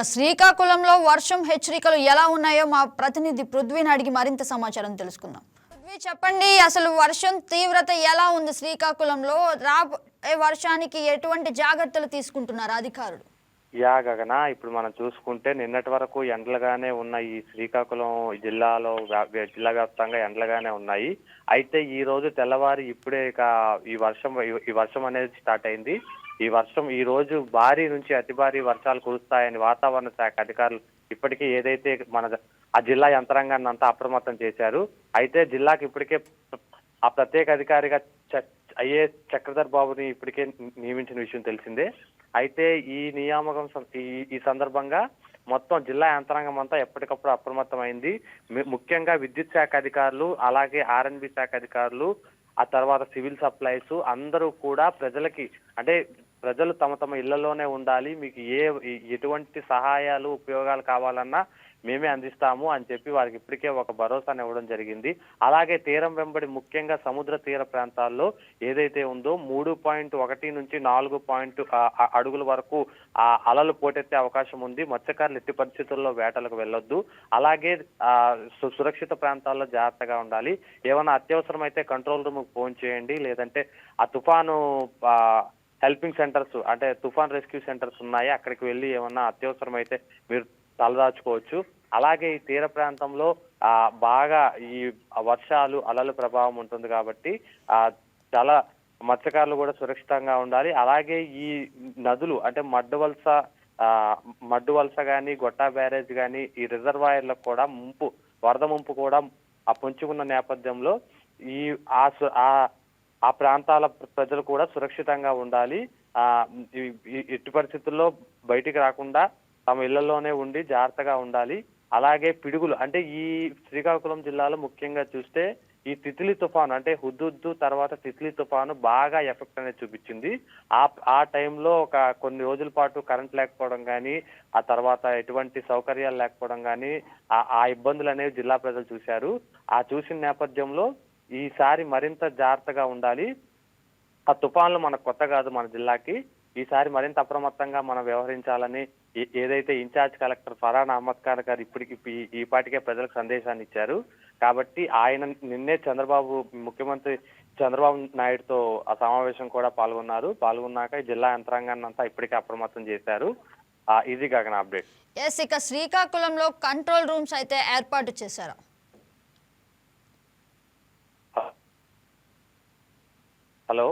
ఇక శ్రీకాకుళంలో వర్షం హెచ్చరికలు ఎలా ఉన్నాయో మా ప్రతినిధి పృథ్వీని అడిగి మరింత సమాచారం తెలుసుకుందాం. పృథ్వీ చెప్పండి అసలు వర్షం తీవ్రత ఎలా ఉంది శ్రీకాకుళంలో? రాబోయే వర్షానికి ఎటువంటి జాగ్రత్తలు తీసుకుంటున్నారు అధికారులు? యా గగన ఇప్పుడు మనం చూసుకుంటే నిన్నటి వరకు ఎండలుగానే ఉన్న ఈ శ్రీకాకుళం జిల్లాలో జిల్లా వ్యాప్తంగా ఎండలుగానే ఉన్నాయి. అయితే ఈ రోజు తెల్లవారి ఇప్పుడే ఇక ఈ వర్షం ఈ వర్షం అనేది స్టార్ట్ అయింది. ఈ వర్షం ఈ రోజు భారీ నుంచి అతి భారీ వర్షాలు కురుస్తాయని వాతావరణ శాఖ అధికారులు ఇప్పటికే ఏదైతే మన ఆ జిల్లా యంత్రాంగాన్ని అంతా అప్రమత్తం చేశారు. అయితే జిల్లాకి ఇప్పటికే ఆ ప్రత్యేక అధికారిగా ఐఏఎస్ చక్రధర్ బాబుని ఇప్పటికే నియమించిన విషయం తెలిసిందే. అయితే ఈ నియామకం ఈ ఈ సందర్భంగా మొత్తం జిల్లా యంత్రాంగం అంతా ఎప్పటికప్పుడు అప్రమత్తమైంది. ముఖ్యంగా విద్యుత్ శాఖ అధికారులు అలాగే ఆర్ఎన్బి శాఖ అధికారులు ఆ తర్వాత సివిల్ సప్లైస్ అందరూ కూడా ప్రజలకి అంటే ప్రజలు తమ తమ ఇళ్ళలోనే ఉండాలి మీకు ఏ ఎటువంటి సహాయాలు ఉపయోగాలు కావాలన్నా మేమే అందిస్తాము అని చెప్పి వారికి ఇప్పటికే ఒక భరోసాను ఇవ్వడం జరిగింది. అలాగే తీరం వెంబడి ముఖ్యంగా సముద్ర తీర ప్రాంతాల్లో ఏదైతే ఉందో మూడు పాయింట్ ఒకటి నుంచి నాలుగు పాయింట్ అడుగుల వరకు ఆ అలలు పోటెత్తే అవకాశం ఉంది. మత్స్యకారులు ఎట్టి పరిస్థితుల్లో వేటలకు వెళ్ళొద్దు. అలాగే ఆ, సు- సురక్షిత ప్రాంతాల్లో జాగ్రత్తగా ఉండాలి. ఏమైనా అత్యవసరం అయితే కంట్రోల్ రూమ్కి ఫోన్ చేయండి. లేదంటే ఆ తుఫాను హెల్పింగ్ సెంటర్స్ అంటే తుఫాన్ రెస్క్యూ సెంటర్స్ ఉన్నాయి? అక్కడికి వెళ్ళి ఏమన్నా అత్యవసరం అయితే మీరు తలదాచుకోవచ్చు. అలాగే ఈ తీర ప్రాంతంలో ఆ బాగా ఈ వర్షాలు అలల ప్రభావం ఉంటుంది కాబట్టి ఆ చాలా మత్స్యకారులు కూడా సురక్షితంగా ఉండాలి. అలాగే ఈ నదులు అంటే మడ్డు వలస మడ్డు వలస కానీ గొట్టా బ్యారేజ్ కానీ ఈ రిజర్వాయర్లకు కూడా ముంపు వరద ముంపు కూడా ఆ పొంచుకున్న నేపథ్యంలో ఈ ఆ ఆ ప్రాంతాల ప్రజలు కూడా సురక్షితంగా ఉండాలి. ఆ ఎట్టి పరిస్థితుల్లో బయటికి రాకుండా తమ ఇళ్ళలోనే ఉండి జాగ్రత్తగా ఉండాలి. అలాగే పిడుగులు అంటే ఈ శ్రీకాకుళం జిల్లాలో ముఖ్యంగా చూస్తే ఈ తిత్లీ తుఫాను అంటే హుద్దుద్దు తర్వాత తిత్లీ తుఫాను బాగా ఎఫెక్ట్ అనేది చూపించింది. ఆ ఆ టైంలో ఒక కొన్ని రోజుల పాటు కరెంట్ లేకపోవడం కానీ ఆ తర్వాత ఎటువంటి సౌకర్యాలు లేకపోవడం కానీ ఆ ఆ ఇబ్బందులు అనేవి జిల్లా ప్రజలు చూశారు. ఆ చూసిన నేపథ్యంలో ఈసారి మరింత జాగ్రత్తగా ఉండాలి. ఆ తుఫాన్లు మనకు కొత్త కాదు మన జిల్లాకి. ఈసారి మరింత అప్రమత్తంగా మనం వ్యవహరించాలని ఏ- ఏదైతే in charge collector Farhan Ahmed Khan గారు ఇప్పటికి ఈ- పాటికే ప్రజలకు సందేశాన్ని ఇచ్చారు. కాబట్టి ఆయన నిన్నే చంద్రబాబు ముఖ్యమంత్రి చంద్రబాబు నాయుడుతో ఆ సమావేశం కూడా పాల్గొన్నారు. పాల్గొన్నాక జిల్లా యంత్రాంగాన్ని అంతా ఇప్పటికే అప్రమత్తం చేశారు. ఇది కాక అప్డేట్. ఎస్ ఇక శ్రీకాకుళంలో కంట్రోల్ రూమ్స్ అయితే ఏర్పాటు చేశారు. హలో.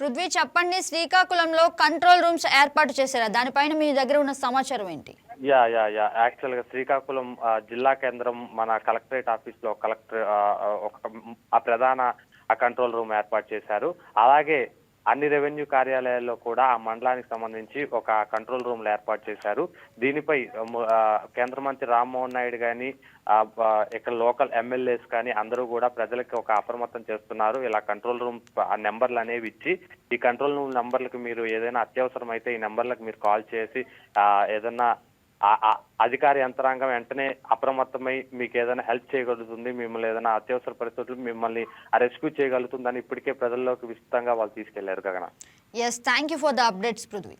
పృథ్వీ చెప్పండి శ్రీకాకుళంలో కంట్రోల్ రూమ్స్ ఏర్పాటు చేశారా? దానిపైన మీ దగ్గర ఉన్న సమాచారం ఏంటి? Yeah yeah yeah. యాక్చువల్గా శ్రీకాకుళం జిల్లా కేంద్రం మన కలెక్టరేట్ ఆఫీస్లో కలెక్టర్ ఒక ఆ ప్రధాన ఆ కంట్రోల్ రూమ్ ఏర్పాటు చేశారు. అలాగే అన్ని రెవెన్యూ కార్యాలయాల్లో కూడా ఆ మండలానికి సంబంధించి ఒక కంట్రోల్ రూమ్లు ఏర్పాటు చేశారు. దీనిపై కేంద్ర మంత్రి రామ్మోహన్ నాయుడు కానీ ఇక్కడ లోకల్ ఎమ్మెల్యేస్ కానీ అందరూ కూడా ప్రజలకు ఒక అప్రమత్తం చేస్తున్నారు. ఇలా కంట్రోల్ రూమ్ ఆ నెంబర్లు అనేవి ఇచ్చి ఈ కంట్రోల్ రూమ్ నెంబర్లకు మీరు ఏదైనా అత్యవసరం అయితే ఈ నెంబర్లకు మీరు కాల్ చేసి ఏదైనా అధికార యంత్రాంగం వెంటనే అప్రమత్తమై మీకు ఏదైనా హెల్ప్ చేయగలుగుతుంది మిమ్మల్ని ఏదైనా అత్యవసర పరిస్థితులు మిమ్మల్ని రెస్క్యూ చేయగలుగుతుందని ఇప్పటికే ప్రజల్లోకి విస్తృతంగా వాళ్ళు తీసుకెళ్ళారు Gagana. Yes thank you for the updates Prithvi